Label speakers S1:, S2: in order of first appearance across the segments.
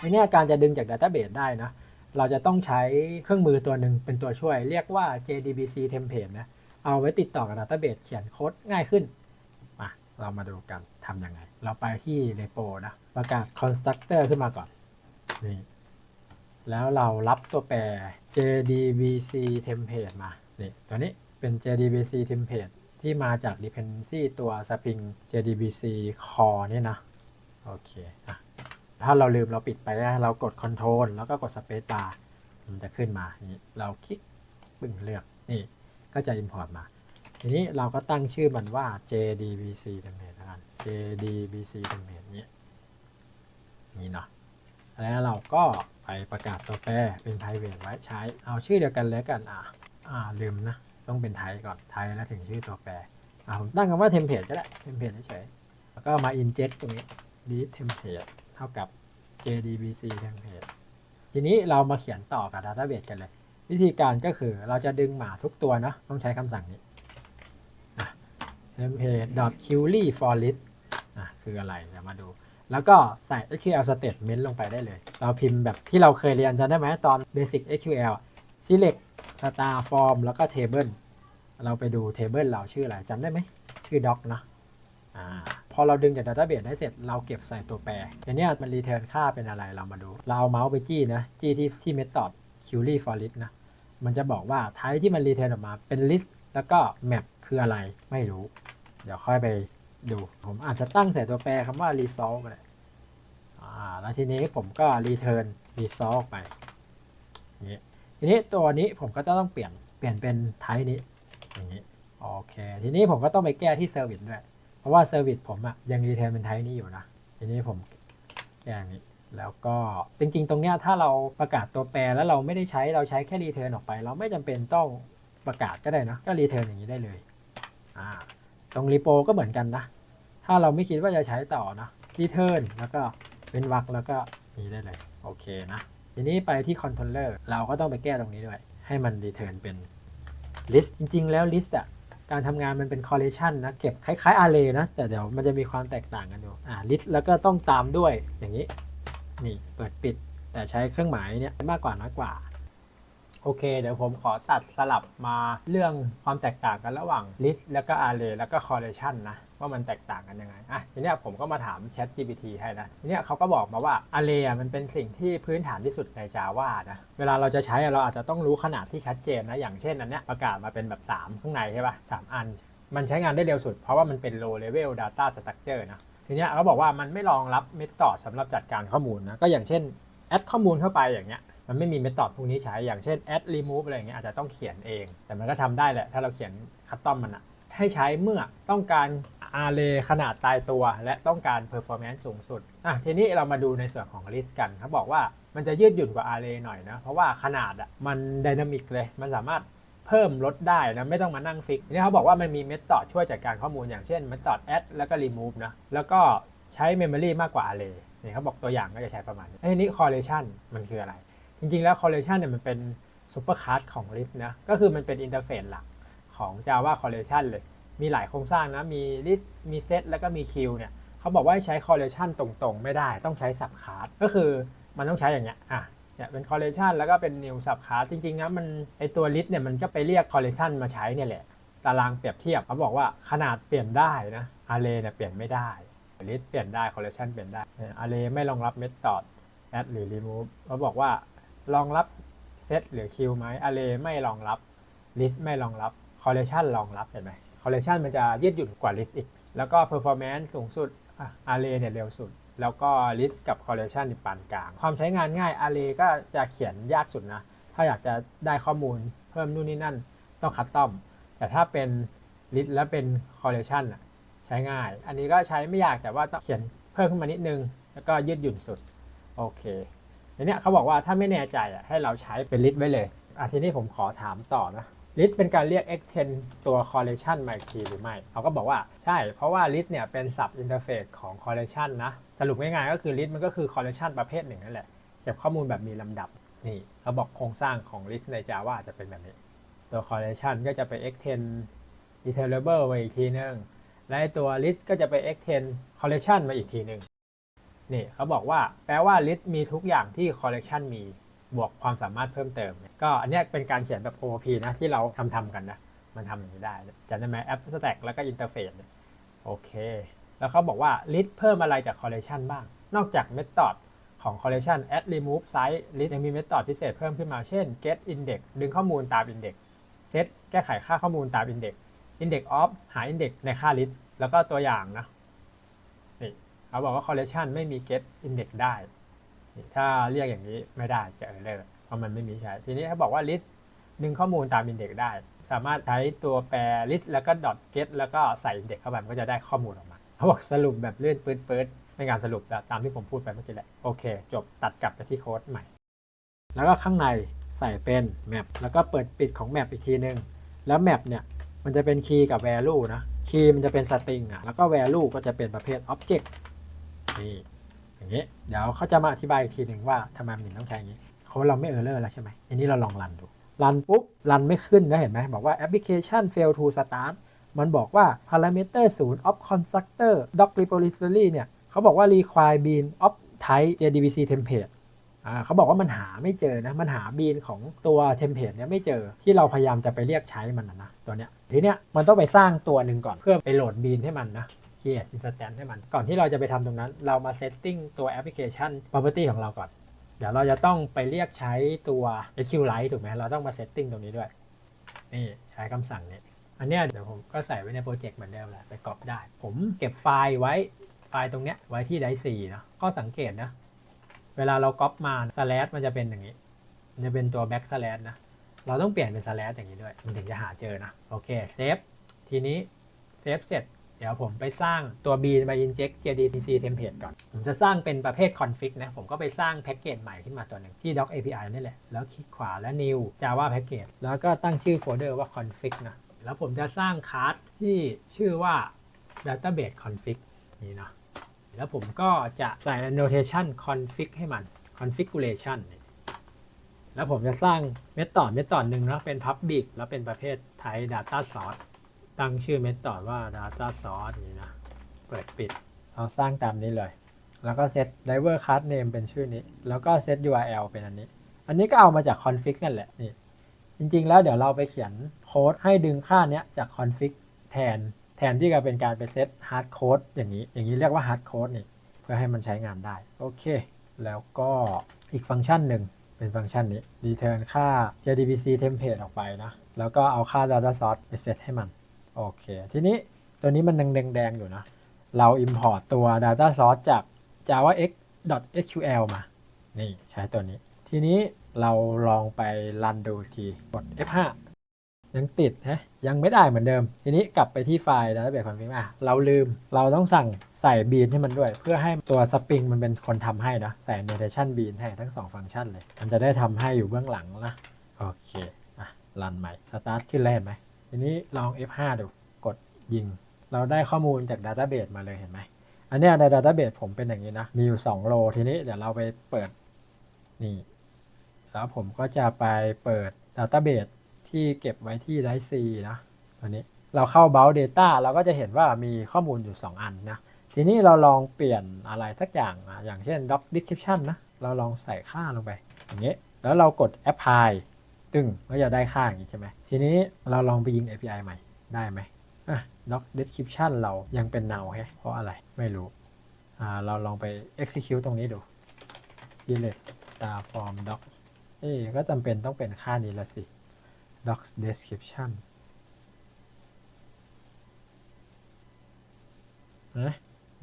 S1: ในเนี้ยการจะดึงจาก Database ได้นะ เราจะต้องใช้เครื่องมือตัวหนึ่งเป็นตัวช่วย เรียกว่า JDBC template นะ เอาไว้ติดต่อกับ Database เขียนโค้ดง่ายขึ้นมาเรามาดูกันทำยังไง เราไปที่ repo นะ ประกาศ constructor ขึ้นมาก่อนนี่แล้วเรารับตัวแปร JDBC template มานี่ตัวนี้เป็น JDBC template ที่มาจาก dependency ตัว Spring JDBC core นี่นะ โอเคอะ ถ้าเราลืมเราปิดไปนะเรากด Ctrl แล้วก็กด Space Bar มันจะขึ้นมานี่เราคลิกปึ้งเลือกนี่ก็จะ Import มา ทีนี้เราก็ตั้งชื่อมันว่า JDBC template แล้วกัน JDBC template นี้นี่เนาะแล้วเราก็ไปประกาศตัวแปรเป็น private ไว้ใช้ เอาชื่อเดียวกันแล้วกันอะอ่าลืมนะ ต้องเป็นไทยก่อนไทยแล้วถึงชื่อตัวแปรอ่าผมตั้งคำว่า template ก็ได้ template เฉยๆแล้วก็มา inject ตรงนี้ list template เท่ากับ JDBC template ทีนี้เรามาเขียนต่อกับ database กันเลย วิธีการก็คือเราจะดึงหมาทุกตัวเนาะต้องใช้คำสั่งนี้ template query for list คืออะไรเดี๋ยวมาดู แล้วก็ใส่ SQL statement ลงไปได้เลย เราพิมพ์แบบที่เราเคยเรียนจำได้ไหมตอน basic SQL select star form แล้วก็ table เราไปดู table เราชื่ออะไรจำได้ไหม ชื่อ doc นะอ่า อเราดึงจาก database ได้เสร็จเราเก็บใส่ตัวแปรอย่างเนี้ยมัน return ค่าเป็นอะไรเรามาดู เราเอาเมาส์ไปจี้นะ จี้ที่ที่ method query for list นะ มันจะบอกว่าไทป์ที่มัน return ออกมาเป็น list แล้วก็ map คืออะไรไม่รู้ เดี๋ยวค่อยไปดู ผมอาจจะตั้งใส่ตัวแปรคำว่า resolve ก็ได้อ่าแล้วทีนี้ผมก็ return resolve ไปนี้ทีนี้ตัวนี้ผมก็จะต้องเปลี่ยนเปลี่ยนเป็น type นี้อย่างนี้โอเค ทีนี้ผมก็ต้องไปแก้ที่ service ด้วย ราะว่า service ผมอะยัง return เป็น type นี้อยู่นะทีนี้ผมแก้อย่างนี้แล้วก็จริงๆ ตรงเนี้ยถ้าเราประกาศตัวแปรแล้วเราไม่ได้ใช้เราใช้แค่ return ออกไป เราไม่จำเป็นต้องประกาศก็ได้นะก็ return อย่างนี้ได้เลยอ่าตรง repo ก็เหมือนกันนะ ถ้าเราไม่คิดว่าจะใช้ต่อนะ return แล้วก็เป็นวรรคแล้วก็นี้ได้เลยโอเคนะทีนี้ไปที่ controller เราก็ต้องไปแก้ตรงนี้ด้วย ให้มัน return เป็น list จริง ๆ แล้ว list อะ การทำงานมันเป็น correlation นะ เก็บคล้ายๆ array นะ แต่เดี๋ยวมันจะมีความแตกต่างกันอยู่อ่า list แล้วก็ต้องตามด้วยอย่างนี้ นี่ เปิดปิด แต่ใช้เครื่องหมายเนี่ยมากกว่าน้อยกว่า โอเค เดี๋ยวผมขอตัดสลับมาเรื่องความแตกต่างกันระหว่าง list แล้วก็ array แล้วก็ correlation นะ ว่ามันแตกต่างกันยังไงอะทีเนี้ยผมก็มาถาม Chat GPT ให้นะทีเนี้ยเขาก็บอกมาว่า array มันเป็นสิ่งที่พื้นฐานที่สุดใน Java นะเวลาเราจะใช้เราอาจจะต้องรู้ขนาดที่ชัดเจนนะอย่างเช่นอันเนี้ยประกาศมาเป็นแบบ 3 ข้างในใช่ปะสามอัน มันใช้งานได้เร็วสุด เพราะว่ามันเป็น low level data structure นะทีเนี้ยเขาบอกว่ามันไม่รองรับเมธอดสำหรับจัดการข้อมูลนะก็อย่างเช่นแอดข้อมูลเข้าไปอย่างเงี้ยมันไม่มีเมธอดพวกนี้ใช้อย่างเช่น add remove อะไรอย่างเงี้ยอาจจะต้องเขียนเอง แต่มันก็ทำได้แหละถ้าเราเขียนคัสตอมมันอะให้ใช้เมื่อต้องการ array ขนาดตายตัว และต้องการ performance สูงสุดอะทีนี้เรามาดูในส่วนของ list กันเขาบอกว่ามันจะยืดหยุ่นกว่า array หน่อยนะ เพราะว่าขนาดอะมัน dynamic เลย มันสามารถเพิ่มลดได้นะไม่ต้องมานั่งฟิกนี่เขาบอกว่ามันมีเมธอดช่วยจัดการข้อมูลอย่างเช่นเมธอด add แล้วก็ remove นะแล้วก็ใช้ memory มากกว่า array นี่เขาบอกตัวอย่างก็จะใช้ประมาณนี้ไอ้นี่ correlation มันคืออะไร จริงๆแล้ว correlation เนี่ยมันเป็น super class ของ list นะก็คือมันเป็นอินเทอร์เฟซหลักของ Java correlation เลย มีหลายโครงสร้างนะ มี list มี set แล้วก็มี queue เนี่ยเขาบอกว่าให้ใช้ correlation ตรงๆ ไม่ได้ ต้องใช้ sub class ก็คือมันต้องใช้อย่างเงี้ยอะเนี่ยเป็น correlation แล้วก็เป็น new subclass จริงๆนะมันไอตัว list เนี่ยมันก็ไปเรียก correlation มาใช้เนี่ยแหละ ตารางเปรียบเทียบเขาบอกว่าขนาดเปลี่ยนได้นะ array เนี่ยเปลี่ยนไม่ได้ list เปลี่ยนได้ correlation เปลี่ยนได้ array ไม่รองรับ method add หรือ remove เขาบอกว่ารองรับ set หรือ queue ไหม array ไม่รองรับ list ไม่รองรับ correlation รองรับเห็นไหม correlation มันจะยืดหยุ่นกว่า list อีก แล้วก็ performance สูงสุดอะ array เนี่ยเร็วสุด แล้วก็ list กับ correlation ในปานกลาง ความใช้งานง่าย array ก็จะเขียนยากสุดนะ ถ้าอยากจะได้ข้อมูลเพิ่มนู่นนี่นั่นต้องคัสตอม แต่ถ้าเป็น list และเป็น correlation น่ะใช้ง่าย อันนี้ก็ใช้ไม่ยากแต่ว่าต้องเขียนเพิ่มขึ้นมานิดนึง แล้วก็ยืดหยุ่นสุด โอเคทีเนี้ยเขาบอกว่าถ้าไม่แน่ใจอะให้เราใช้เป็น list ไว้เลยอะทีนี้ผมขอถามต่อนะ list เป็นการเรียก extend ตัว correlation มาอีกทีหรือไม่เขาก็บอกว่าใช่ เพราะว่า list เนี่ยเป็น sub interface ของ correlation นะ สรุปง่ายๆก็คือ list มันก็คือ correlation ประเภทหนึ่งนั่นแหละ เก็บข้อมูลแบบมีลำดับ นี่เขาบอกโครงสร้างของ list ใน Java จะเป็นแบบนี้ ตัว correlation ก็จะไป extend iterable ไปอีกทีนึง และตัว list ก็จะไป extend correlation มาอีกทีนึงนี่เขาบอกว่าแปลว่า list มีทุกอย่างที่ collection มี บวกความสามารถเพิ่มเติม ก็อันนี้เป็นการเขียนแบบ OOP นะที่เราทำทำๆกันนะ มันทำอย่างนี้ได้จำได้ไหม abstract แล้วก็ interface เนี่ยโอเค แล้วเขาบอกว่า list เพิ่มอะไรจาก collection บ้าง นอกจาก method ของ collection add remove size list ยังมี method พิเศษเพิ่มขึ้นมา เช่น get index ดึงข้อมูลตาม index set แก้ไขค่าข้อมูลตาม index index of หา index ในค่า list แล้วก็ตัวอย่างนะนี่เขาบอกว่า collection ไม่มี get index ได้ ถ้าเรียกอย่างนี้ไม่ได้จะ error เพราะมันไม่มีใช้ ทีนี้เขาบอกว่า list ดึงข้อมูลตาม index ได้ สามารถใช้ตัวแปร list แล้วก็ dot get แล้วก็ใส่ index เข้าไปมันก็จะได้ข้อมูลออกมาเขาบอกสรุปแบบเลื่อนปื๊ดปืดในการสรุปแบบตามที่ผมพูดไปเมื่อกี้แหละโอเค จบตัดกลับไปที่โค้ดใหม่ แล้วก็ข้างในใส่เป็น map แล้วก็เปิดปิดของ map อีกทีนึง แล้ว map เนี่ยมันจะเป็น key กับ value นะ key มันจะเป็น string อะแล้วก็ value ก็จะเป็นประเภท object นี่ อย่างนี้ เดี๋ยวเขาจะมาอธิบายอีกทีหนึ่งว่าทำไมมันถึงต้องใช้อย่างนี้เขาเราไม่ error แล้วใช่ไหมอันนี้เราลองรันดู รันปุ๊บ รันไม่ขึ้นนะเห็นไหมบอกว่า application fail to start มันบอกว่า parameter 0 of constructor doc repository เนี่ยเขาบอกว่า require bean of type jdbc template อ่าเขาบอกว่ามันหาไม่เจอนะ มันหาบีนของตัวเทมเพลตเนี่ยไม่เจอที่เราพยายามจะไปเรียกใช้มันนะนะตัวเนี้ยทีเนี้ยมันต้องไปสร้างตัวหนึ่งก่อนเพื่อไปโหลดบีนให้มันนะ create instance ให้มัน ก่อนที่เราจะไปทำตรงนั้น เรามา setting ตัวแอปพลิเคชัน property ของเราก่อน เดี๋ยวเราจะต้องไปเรียกใช้ตัว SQLite ถูกไหมเราต้องมา setting ตรงนี้ด้วย นี่ใช้คำสั่งนี้ อันเนี้ยเดี๋ยวผมก็ใส่ไว้ในโปรเจกต์เหมือนเดิมแหละ ไปก๊อปได้ ผมเก็บไฟล์ไว้ไฟล์ตรงเนี้ยไว้ที่ไดซีเนาะก็สังเกตนะ เวลาเราก๊อปมาสแลชมันจะเป็นอย่างนี้ มันจะเป็นตัวแบ็กสแลชนะ เราต้องเปลี่ยนเป็นสแลชอย่างนี้ด้วย มันถึงจะหาเจอนะ โอเค เซฟ ทีนี้ เซฟเสร็จ เดี๋ยวผมไปสร้างตัว b มา inject jdcc template ก่อน ผมจะสร้างเป็นประเภท config นะ ผมก็ไปสร้างแพ็กเกจใหม่ขึ้นมาตัวหนึ่งที่ doc api นี่แหละ แล้วคลิกขวาแล้ว new java package แล้วก็ตั้งชื่อโฟลเดอร์ว่า config นะ แล้วผมจะสร้างคลาสที่ชื่อว่า database config นี่เนาะแล้วผมก็จะใส่ annotation config ให้มัน configuration แล้วผมจะสร้างเมธอดเมธอดหนึ่งนะเป็น public แล้วเป็นประเภท type data source ตั้งชื่อเมธอดว่า data source นี่นะ เปิดปิด เราสร้างตามนี้เลย แล้วก็เซต driver class name เป็นชื่อนี้ แล้วก็เซต URL เป็นอันนี้ อันนี้ก็เอามาจาก config นั่นแหละนี่ จริงๆ แล้วเดี๋ยวเราไปเขียนโค้ดให้ดึงค่าเนี้ยจาก config แทน แทนที่จะเป็นการไปเซต hard code อย่างนี้ อย่างนี้เรียกว่า hard code นี่ เพื่อให้มันใช้งานได้ โอเค แล้วก็อีกฟังก์ชันหนึ่งเป็นฟังก์ชันนี้ return ค่า jdbc template ออกไปนะ แล้วก็เอาค่า data source ไปเซตให้มัน โอเค ทีนี้ตัวนี้มันแดงๆอยู่นะ เรา import ตัว data source จาก javax.sql มา นี่ใช้ตัวนี้ ทีนี้เราลองไปรันดูทีกด F5 ยังติดฮะยังไม่ได้เหมือนเดิม ทีนี้กลับไปที่ไฟล์ database config อะเราลืมเราต้องสั่งใส่บีนให้มันด้วย เพื่อให้ตัวสปริงมันเป็นคนทำให้นะใส่ notation bean ให้ทั้ง 2 ฟังก์ชันเลย มันจะได้ทำให้อยู่เบื้องหลังนะ โอเคอะรันใหม่ start ขึ้นแล้วเห็นไหม ทีนี้ลอง F5 ดู กดยิง เราได้ข้อมูลจาก database มาเลยเห็นไหม อันนี้ใน database ผมเป็นอย่างนี้นะ มีอยู่ 2 โล ทีนี้เดี๋ยวเราไปเปิด นี่ แล้วผมก็จะไปเปิด database ที่เก็บไว้ที่ d i c นะตัวนี้ เราเข้า Bound Data เราก็จะเห็นว่ามีข้อมูลอยู่ 2 อันนะ ทีนี้เราลองเปลี่ยนอะไรสักอย่างอะอย่างเช่น doc description นะ เราลองใส่ค่าลงไป อย่างนี้แล้วเรากด apply ตึงก็จะได้ค่าอย่างนี้ใช่ไหมทีนี้เราลองไปยิง API ใหม่ได้ไหมอะ doc description เรายังเป็น null แฮะเพราะอะไรไม่รู้อ่าเราลองไป execute ตรงนี้ดู select star form doc เอ๊ก็จำเป็นต้องเป็นค่านี้ละสิ doc description นะ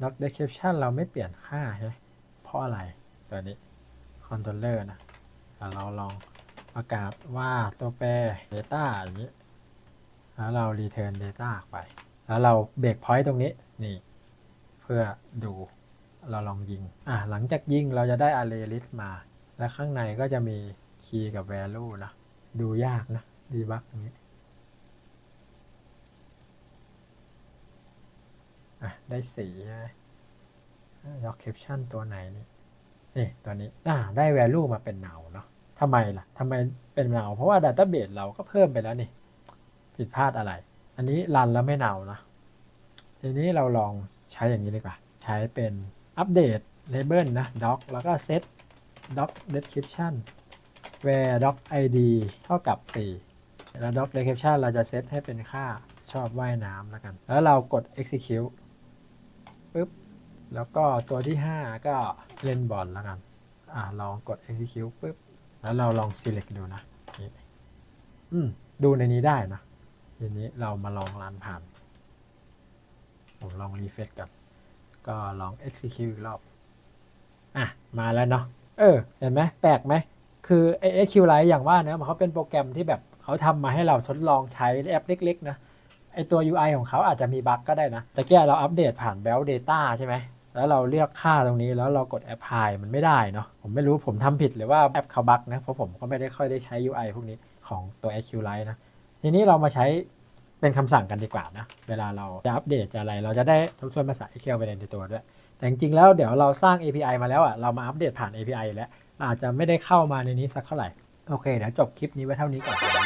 S1: doc description เราไม่เปลี่ยนค่าใช่เพราะอะไรตัวนี้ controller นะอะเราลอง ประกาศว่าตัวแปร data อย่างนี้ แล้วเรา return data ไป แล้วเราเบรกพอยต์ตรงนี้ นี่ เพื่อดู เราลองยิง อะหลังจากยิงเราจะได้ array list มา และข้างในก็จะมี key กับ value นะ ดูยากนะดีบักอย่างนี้อะ ได้สีใช่ไหม doc caption ตัวไหนนี่นี่ ตัวนี้อ่าได้ value มาเป็นเนาเนาะ ทำไมล่ะทำไมเป็นเนาเพราะว่า database เราก็เพิ่มไปแล้วนี่ ผิดพลาดอะไร อันนี้รันแล้วไม่เนานะ ทีนี้เราลองใช้อย่างนี้ดีกว่า ใช้เป็นอัปเดต label นะ doc แล้วก็ set doc description where doc id เท่ากับ 4 แล้ว doc description เราจะเซตให้เป็นค่าชอบว่ายน้ำแล้วกัน แล้วเรากด execute ปุ๊บ แล้วก็ตัวที่ 5 ก็เล่นบอลแล้วกัน อ่าลองกด execute ปุ๊บ แล้วเราลอง select ดูนะนี่อืมดูในนี้ได้นะทีนี้เรามาลองรันผ่าน ผมลองรีเฟซกันก็ลอง execute อีกรอบ อะ มาแล้วเนาะ เออ เห็นไหมแปลกไหม คือไอ้ SQ Lite อย่างว่านะเขาเป็นโปรแกรมที่แบบเขาทำมาให้เราทดลองใช้แอปเล็ก ๆ นะ ไอตัว UI ของเขาอาจจะมีบั๊กก็ได้นะ แต่แก้เราอัปเดตผ่าน Bell Data ใช่ไหม แล้วเราเลือกค่าตรงนี้แล้วเรากด Apply มันไม่ได้เนาะผมไม่รู้ผมทำผิดหรือว่าแอปเขาบั๊กนะเพราะผมก็ไม่ได้ค่อยได้ใช้ UI พวกนี้ของตัว SQ Lite นะทีนี้เรามาใช้เป็นคำสั่งกันดีกว่านะ เวลาเราจะอัปเดตจะอะไร เราจะได้ทบทวนภาษา SQL ไปในตัวด้วย แต่จริงๆแล้วเดี๋ยวเราสร้าง API มาแล้วอะเรามาอัปเดตผ่าน API แล้วอาจจะไม่ได้เข้ามาในนี้สักเท่าไหร่ โอเคเดี๋ยวจบคลิปนี้ไว้เท่านี้ก่อน